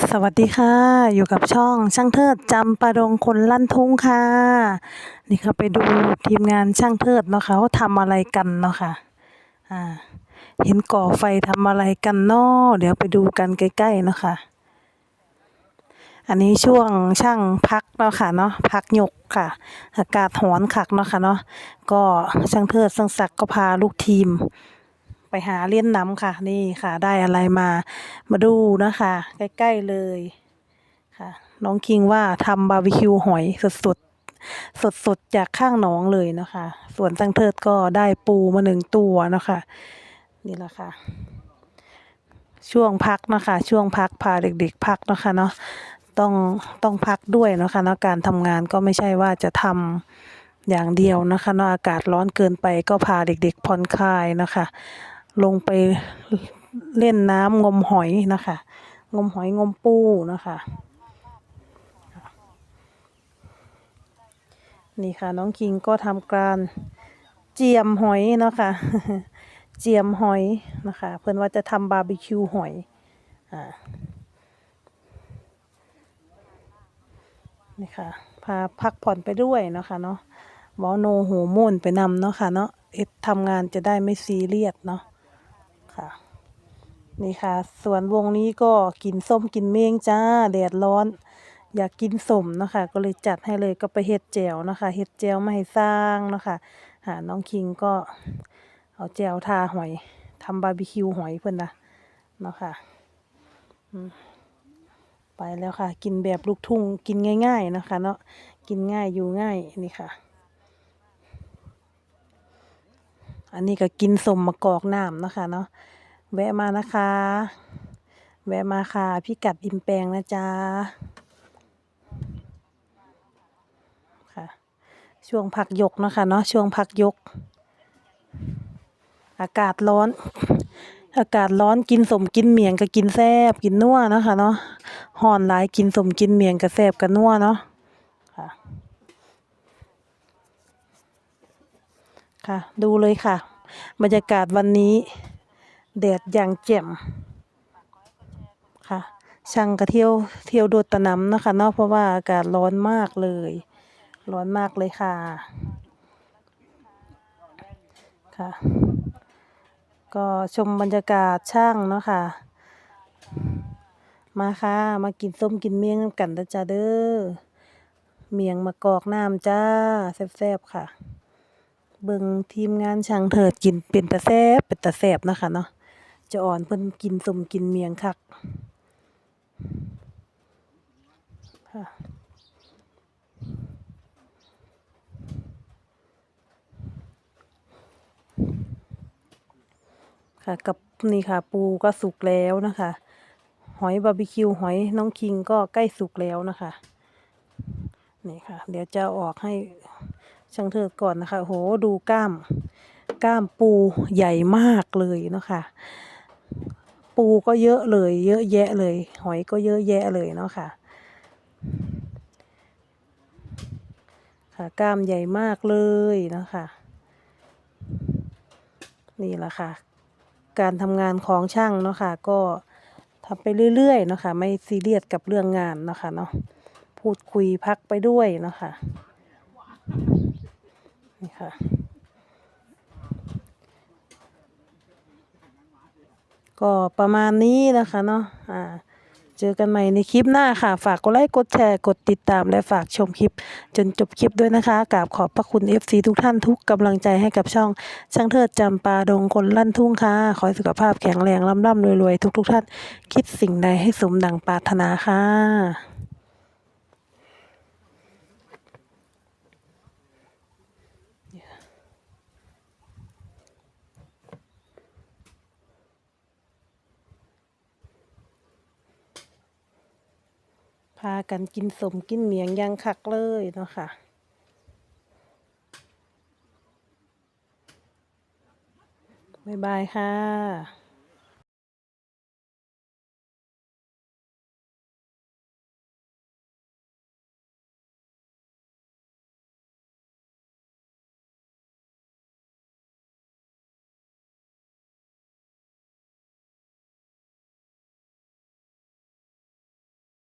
สวัสดีค่ะ อยู่กับช่องช่างเทิดจำปาดงคนลั่นทุ่งค่ะ นี่ค่ะไปดูทีมงานช่างเทิดเนาะค่ะเขาทำอะไรกันเนาะค่ะอ่าเห็นก่อไฟทำอะไรกันเนาะเดี๋ยวไปดูกันใกล้ๆเนาะค่ะอันนี้ช่วงช่างพักเนาะค่ะเนาะพักหยกค่ะ อากาศหอนคักเนาะค่ะเนาะก็ช่างเทิดช่างศักก็พาลูกทีม ไปหาเล่นน้ำค่ะ นี่ค่ะได้อะไรมามาดูนะคะ ใกล้ ๆ เลยค่ะ น้องคิงว่าทำบาร์บีคิวหอยสดๆสดๆจากข้างหนองเลยนะคะ ส่วนตั้งเทิดก็ได้ปูมาหนึ่งตัวนะคะนี่แหละค่ะ ช่วงพักนะคะ ช่วงพักพาเด็ก ๆ พักนะคะเนาะต้องต้องพักด้วยนะคะเนาะการทำงานก็ไม่ใช่ว่าจะทำอย่างเดียวนะคะเนาะอากาศร้อนเกินไปก็พาเด็กๆผ่อนคลายนะคะ ลงไปเล่นน้ำงมหอยนะคะ งมหอยงมปูนะคะนี่ค่ะ น้องคิงก็ทำการเจียมหอยนะคะเจียมหอยนะคะ เพื่อนว่าจะทำบาร์บีคิวหอยอ่านี่ค่ะพาพักผ่อนไปด้วยเนาะคะเนาะหมอโนหูมุ่นไปนำเนาะค่ะเนาะทำงานจะได้ไม่ซีเรียสเนาะ ค่ะ นี่ค่ะส่วนวงนี้ก็กินส้มกินเมงจ้า แดดร้อน อยากกินสมนะคะ ก็เลยจัดให้เลยก็ไปเฮ็ดแจวนะคะเฮ็ดแจวไมาให้สร้างนะคะหาน้องคิงก็เอาแจวทาหอยทำบาร์บีคิวหอยเพิ่อนนะเนาะค่ะไปแล้วค่ะ กินแบบลูกทุ่งกินง่าย ๆนะคะ เนาะกินง่ายอยู่ง่ายนี่ค่ะ อันนี้ก็กินสมมะกอกน้ำนะคะเนาะแวะมานะคะ แวะมาค่ะพี่กัดอิมแปลงนะจ๊ะค่ะ ช่วงพักยกเนาะคะเนาะช่วงพักยก อากาศร้อน อากาศร้อนกินสมกินเมียงก็กินแซบกินนัวนะคะเนาะห่อนหลายกินสมกินเมียงก็แซบกับนัวเนาะ ค่ะ ดูเลยค่ะ บรรยากาศวันนี้แดดอย่างแจ่มค่ะ ช่างก็เที่ยวเที่ยวโดดตะน้ำนะคะเนาะเพราะว่าอากาศร้อนมากเลย ร้อนมากเลยค่ะ ค่ะ ก็ชมบรรยากาศช่างเนาะค่ะ มาค่ะ มากินส้มกินเมี่ยงกันนะจ๊ะเด้อเมียงมะกอกน้ำจ้าแซ่บๆค่ะ เบิ่งทีมงานช่างเถิดกินเป็นตาแซบเป็นตาแซบนะคะเนาะจะอ่อนเพิ่นกินสมกินเมียงคักค่ะค่ะกับนี่ค่ะ ปูก็สุกแล้วนะคะ หอยบาร์บีคิวหอยน้องคิงก็ใกล้สุกแล้วนะคะ นี่ค่ะ เดี๋ยวจะออกให้ ช่างเถิดก่อนนะคะโหดูกล้าม กล้ามปูใหญ่มากเลยเนาะค่ะปูก็เยอะเลย เยอะแยะเลย หอยก็เยอะแยะเลยเนาะค่ะค่ะกล้ามใหญ่มากเลยเนาะค่ะนี่แหละค่ะ การทำงานของช่างเนาะค่ะก็ทำไปเรื่อยๆเนาะค่ะไม่ซีเรียสกับเรื่องงานเนาะค่ะเนาะพูดคุยพักไปด้วยเนาะค่ะ นี่ค่ะ ก็ประมาณนี้นะคะเนาะอ่าเจอกันใหม่ในคลิปหน้าค่ะ ฝากกดไลค์ กดแชร์ กดติดตาม และฝากชมคลิป จนจบคลิปด้วยนะคะกราบขอบพระคุณ FC ทุกท่านทุกกำลังใจให้กับช่อง ช่างเทิดจำปาดงคนลั่นทุ่งค่ะ ขอให้สุขภาพแข็งแรงร่ำร่ำรวยรวยทุกทุกๆ ท่าน คิดสิ่งใดให้สมดังปรารถนาค่ะ พากันกินสมกินเหมียงยังคักเลยเนาะค่ะ บ๊ายบายค่ะ